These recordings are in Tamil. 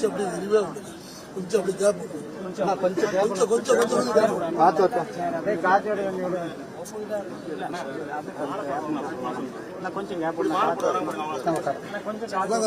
கொஞ்சம் அப்படி விரிவாக விடுங்க கொஞ்சம் அப்படி கேப் விடுங்க கொஞ்சம் கொஞ்சம் கொஞ்சம் கொஞ்சம் கொஞ்சம் gap விடுங்க. பார்த்து வச்சோம் காற்றோட கொஞ்சம் கேப் வாங்க,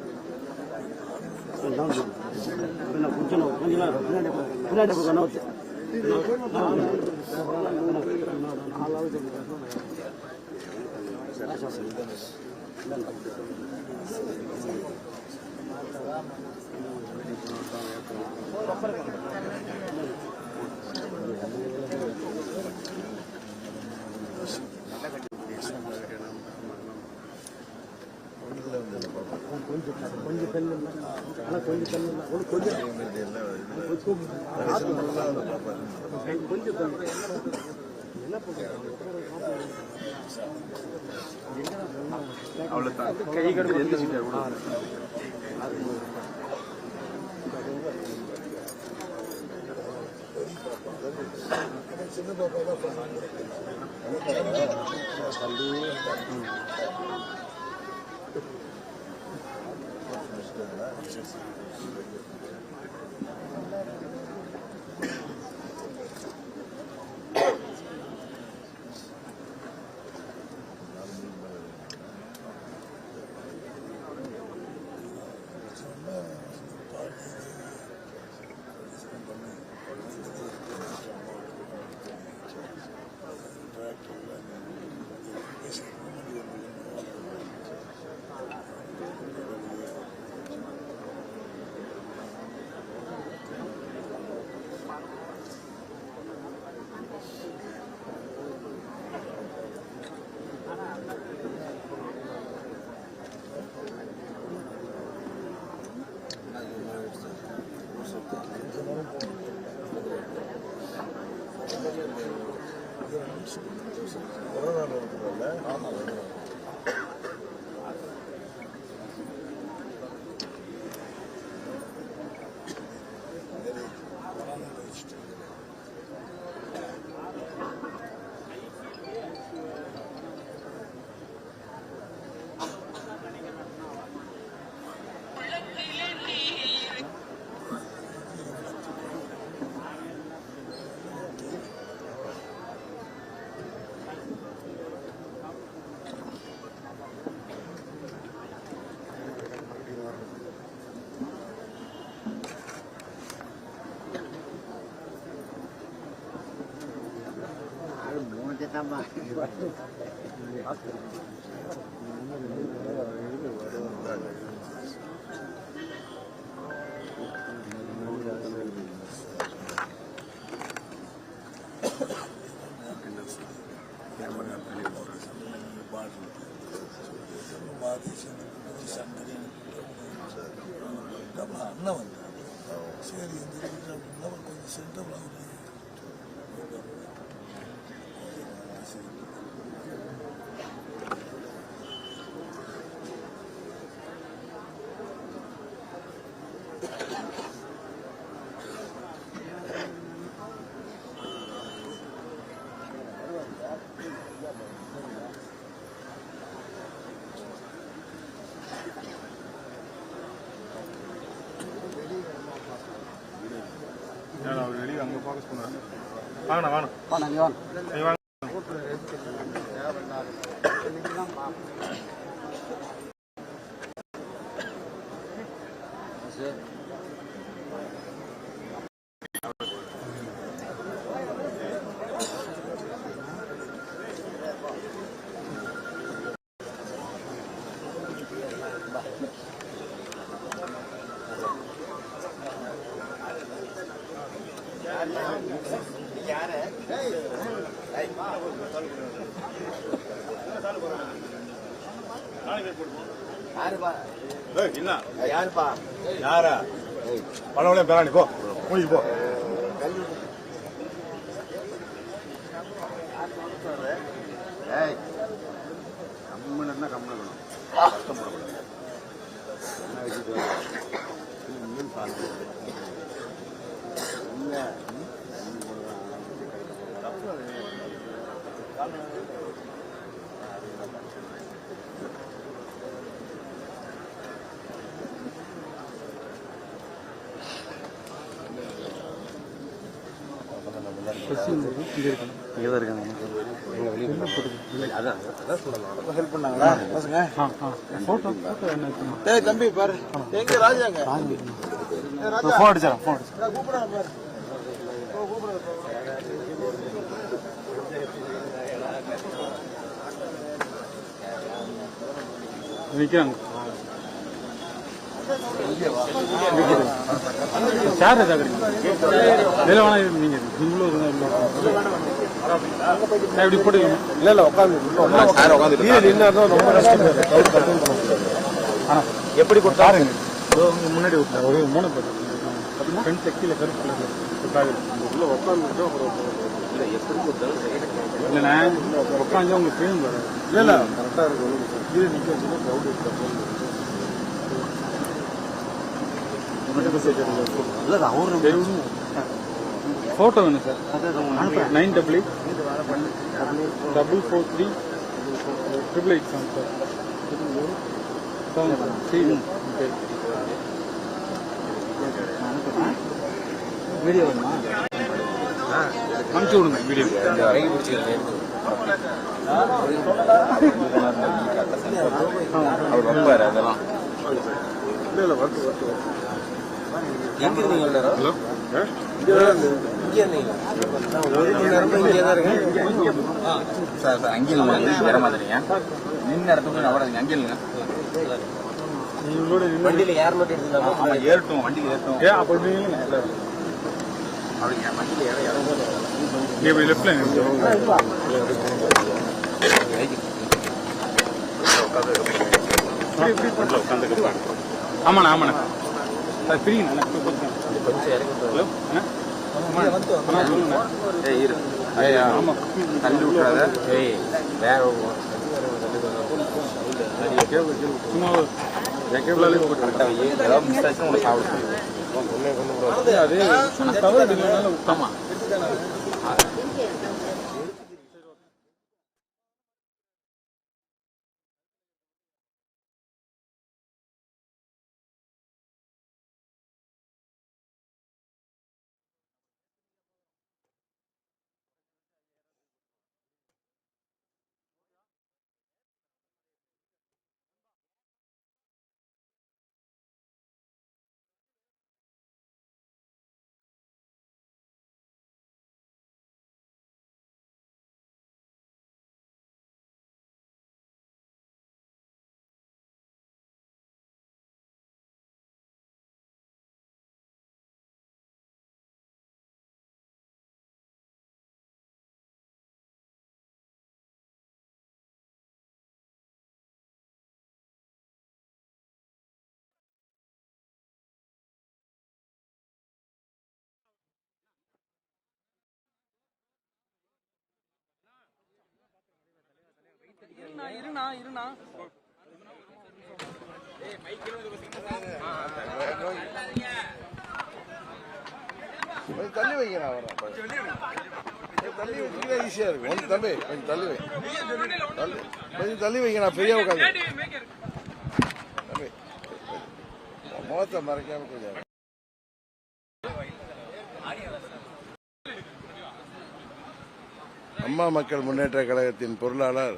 போடுங்க, முன்னாடி ஆ அப்படியே இருந்தாலும் வந்துருங்க சைடில் இங்கே இருக்கு இங்கே இருக்கு வாங்க வாங்க சின்ன பாப்பா தான் பண்ணாங்க. 嘛，是？வாங்கண்ணா வாங்க நீ வாங்க. Yeah. யாருப்பா? யாரா? பழவளையம் பேராணி போ. மூழ்கி போ. கம்மனா கம்மன கஷ்டப்படக்கூடாது என்ன விஷயம் ஹெல்ப் பண்ணாங்களா பசங்க டேய் தம்பி பாரு. எங்க ராஜாங்க ஃபோன் அடிச்சா ஃபோன் நான் கூப்பிடுறேன் பாரு. ஓ, கூப்பிடுறேன் பாரு. நிற்கிறாங்க சார் இதில் வேணா இது நீங்க. நீங்களும் இப்படி போட்டுக்கணும். இல்ல இல்ல உட்காந்து சார் உட்காந்துட்டு ரொம்ப கஷ்டம் ஆனா எப்படி கொடுத்தாருங்க முன்னாடி விட்டார் ஒரு மூணு பேர் ஃப்ரெண்ட் கருப்பு கலர் உள்ள உட்காந்து உங்களுக்கு இல்ல இல்ல இருக்கு இது நிக்க வச்சுன்னா. ஃபோட்டோ வேணும் sir nine double eight double four three triple eight seven sir seven three okay video வேணுமா அனுப்பிச்சு விடுங்க வீடியோ அவர் ரொம்ப அதெல்லாம் இல்ல இல்ல வரட்டு வரட்டு சார் சார் அங்கே இல்லைங்க வேற மாதிரிங்க நின்ன இடத்துக்கு நவராதுங்க அங்கே இல்லைங்க நீங்களோட வண்டியில யார் மட்டும் எடுத்துக்கலாம் ஆமா ஏறட்டும் வண்டியில் ஏறட்டும் ஏன் அப்போ நீங்க அப்படிங்க ஏற இறங்க லெஃப்ட்ல ஆமாண்ணா ஆமாண்ணா. சார் ஃப்ரீங்கண்ணா ஹலோ அண்ணா அண்ணா சொல்லுங்க ஏய் இரு. ஐயா ஆமா. தள்ளி விட்டுறாத. ஏய். வேற சும்மா ஏதாவது மிஸ் ஆச்சுன்னா சாப்பிட அது தவறு கொஞ்சம் தள்ளி வைங்க நான் தள்ளி வச்சுக்கிட்டா ஈஸியா இருக்கும் கொஞ்சம் தம்பி கொஞ்சம் தள்ளி வை. தள்ளி கொஞ்சம் தள்ளி வைங்க நான் பெரிய உட்காந்து தள்ளி முகத்தை மறைக்காம கொஞ்சம் அம்மா மக்கள் முன்னேற்ற கழகத்தின் பொருளாளர்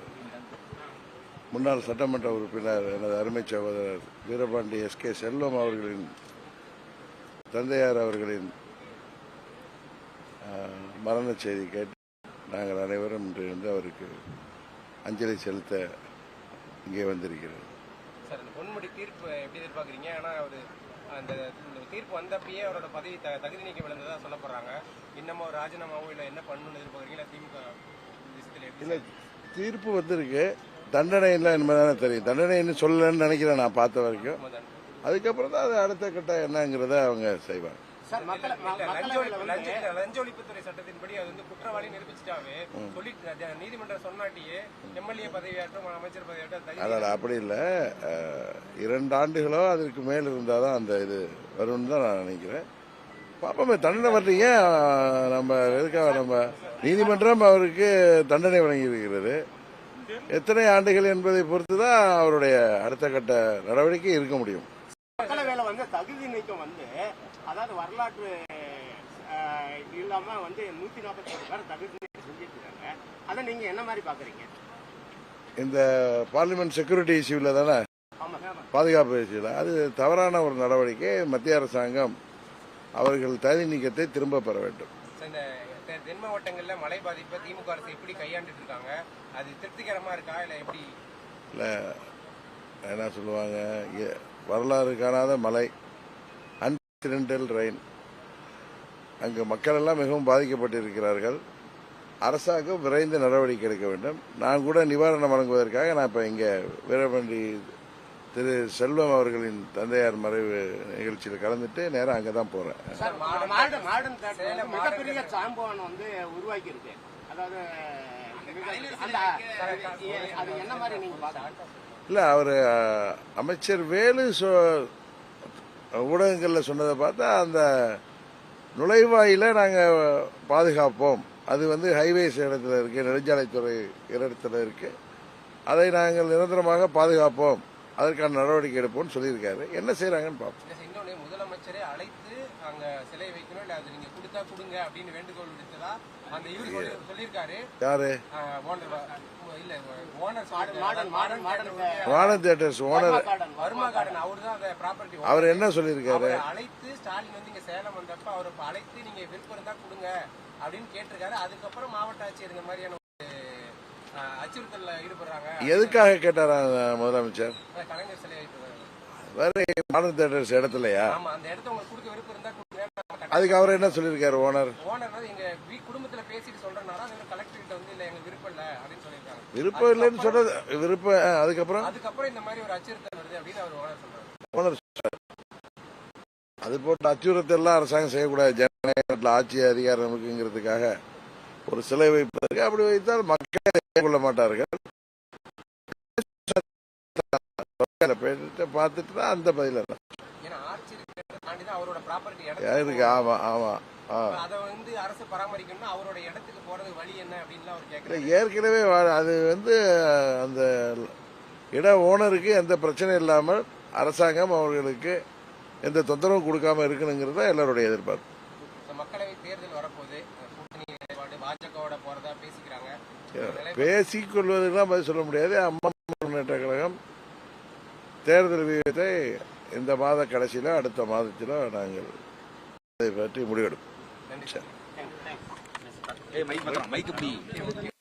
முன்னாள் சட்டமன்ற உறுப்பினர் எனது அருமை சகோதரர் வீரபாண்டி எஸ் கே செல்வம் அவர்களின் தந்தையார் அவர்களின் மரண செய்தி கேட்டு நாங்கள் அனைவரும் இன்று வந்து அவருக்கு அஞ்சலி செலுத்த இங்கே வந்திருக்கிறோம். சார் இந்த பொன்முடி தீர்ப்பு எப்படி எதிர்பார்க்குறீங்க? ஏன்னா அவர் அந்த தீர்ப்பு வந்தப்பயே அவரோட பதவி த தகுதி நீக்கம் விழுந்ததா சொல்லப்படுறாங்க இன்னமும் அவர் ராஜினாமாவோ இல்லை என்ன பண்ணணும்னு எதிர்பார்க்குறீங்க? இல்லை திமுக இல்லை தீர்ப்பு வந்திருக்கு. தண்டனை இல்லை என்பதானே தெரியும். தண்டனைன்னு சொல்லலன்னு நினைக்கிறேன் நான் பார்த்த வரைக்கும். அதுக்கப்புறம் தான் அது அடுத்த கட்ட என்னங்கிறத அவங்க செய்வாங்க. லஞ்ச ஒழிப்புத்துறை சட்டத்தின்படி அது வந்து குற்றவாளி நிரூபிச்சிட்டாவே சொல்லி நீதிமன்றம் சொன்னாட்டியே எம்எல்ஏ அமைச்சர் அப்படி இல்லை. இரண்டு ஆண்டுகளோ அதற்கு மேல் இருந்தால் தான் அந்த இது வரும்னு தான் நான் நினைக்கிறேன். பாப்போமே தண்டனை வரலீங்க நம்ம எதுக்காக நம்ம நீதிமன்றம் அவருக்கு தண்டனை வழங்கியிருக்கிறது? எத்தனை ஆண்டுகள் என்பதை பொறுத்து தான் அவருடைய அடுத்த கட்ட நடவடிக்கை இருக்க முடியும். மக்களவையில வந்து தகுதி நீக்கம் வந்து அதாவது வரலாற்று இல்லாம வந்து நூத்தி நாற்பத்தி பேர் தகுதி நீக்கம் இருக்காங்க அதை நீங்க என்ன மாதிரி பாக்குறீங்க? இந்த பார்லிமெண்ட் செக்யூரிட்டி இஷ்யூவில் தானே? ஆமா பாதுகாப்பு இஷ்யூவில் அது தவறான ஒரு நடவடிக்கை மத்திய அரசாங்கம் அவர்கள் தகுதி நீக்கத்தை திரும்ப பெற வேண்டும். தென் மாவட்டங்களில் மழை பாதிப்பை திமுக அரசு எப்படி கையாண்டுட்டு இருக்காங்க? அது திருப்திகரமா இருக்கா? இல்ல எப்படி? இல்லை என்ன சொல்லுவாங்க? வரலாறு காணாத மழை அன்சிடென்டல் ரெயின். அங்கு மக்கள் எல்லாம் மிகவும் பாதிக்கப்பட்டிருக்கிறார்கள். அரசாங்கம் விரைந்து நடவடிக்கை எடுக்க வேண்டும். நான் கூட நிவாரணம் வழங்குவதற்காக நான் இப்போ இங்கே வீரபண்டி திரு செல்வம் அவர்களின் தந்தையார் மறைவு நிகழ்ச்சியில் கலந்துட்டு நேராக அங்கே தான் போகிறேன் மிகப்பெரிய சாம்பவன் வந்து உருவாக்கி இருக்கு அதாவது அந்த அது என்ன மாதிரி நீங்க பாக்குறீங்க இல்லை அவர் அமைச்சர் வேலு சொ- ஊடகங்களில் சொன்னதை பார்த்தா அந்த நுழைவாயில நாங்கள் பாதுகாப்போம். அது வந்து ஹைவேஸ் இடத்துல இருக்கு நெடுஞ்சாலைத்துறை இடத்துல இருக்கு. அதை நாங்கள் நிரந்தரமாக பாதுகாப்போம். அதற்கான நடவடிக்கை எடுப்போம்னு சொல்லியிருக்காரு. என்ன செய்றாங்கன்னு பார்ப்போம். முதலமைச்சரே அழைத்து அங்க சிலை வைக்கணும் இல்ல அது நீங்க கொடுத்தா கொடுங்க அப்படின்னு வேண்டுகோள் விடுத்ததா அந்த இவர் சொல்லி- சொல்லியிருக்காரு. யாரு? ஆஹ், ஓனர் வ- இல்ல owner modern modern modern Vanan theatres owner. Garden Varma garden. அவர் தான் அந்த ப்ராப்பர்ட்டி அவர் என்ன சொல்லியிருக்காரு? அழைத்து ஸ்டாலின் வந்து இங்க சேலம் வந்தப்ப அவர் அழைத்து நீங்க விருப்பம் இருந்தா கொடுங்க அப்படின்னு கேட்டிருக்காரு. அதுக்கப்புறம் மாவட்ட ஆட்சியர் இந்த மாதிரியான எதுக்காக கேட்டாரா முதலமைச்சர்? வேற மாடர்ன் தியேட்டர்ஸ் இடத்துலயா? அதுக்கு அவர் என்ன சொல்லியிருக்காரு ஓனர்? விருப்பம் இல்லைன்னு சொன்னது விருப்பம் அதுக்கப்புறம்? ஓனர். அது போன்ற அச்சுறுத்தல்லாம் அரசாங்கம் செய்யக்கூடாது. ஜனநாயகத்தில் ஆட்சி அதிகாரம் இருக்குங்கிறதுக்காக ஒரு சிலை வைப்பதற்கு அப்படி வைத்தால் மக்கள் ஏற்றுக்கொள்ள மாட்டார்கள் பார்த்துட்டு தான் அந்த பதில இருக்கு. ஆமா ஆமா ஏற்கனவே அது வந்து அந்த இட ஓனருக்கு எந்த பிரச்சனையும் இல்லாமல் அரசாங்கம் அவர்களுக்கு எந்த தொந்தரவும் கொடுக்காம இருக்கணுங்கிறது தான் எல்லாருடைய எதிர்பார்ப்பு. மக்களவை தேர்தல் நிலைப்பாடு பாஜகவோட போறதா பேசிக்கிறாங்க. பேசிக்கொள்வதற்கெல்லாம் பதில் சொல்ல முடியாது. அம்மா முன்னேற்ற கழகம் தேர்தல் வியூகத்தை இந்த மாத கடைசியில அடுத்த மாதத்திலோ நாங்கள் அதை பற்றி முடிவெடுப்போம். நன்றி. சார். Mic mic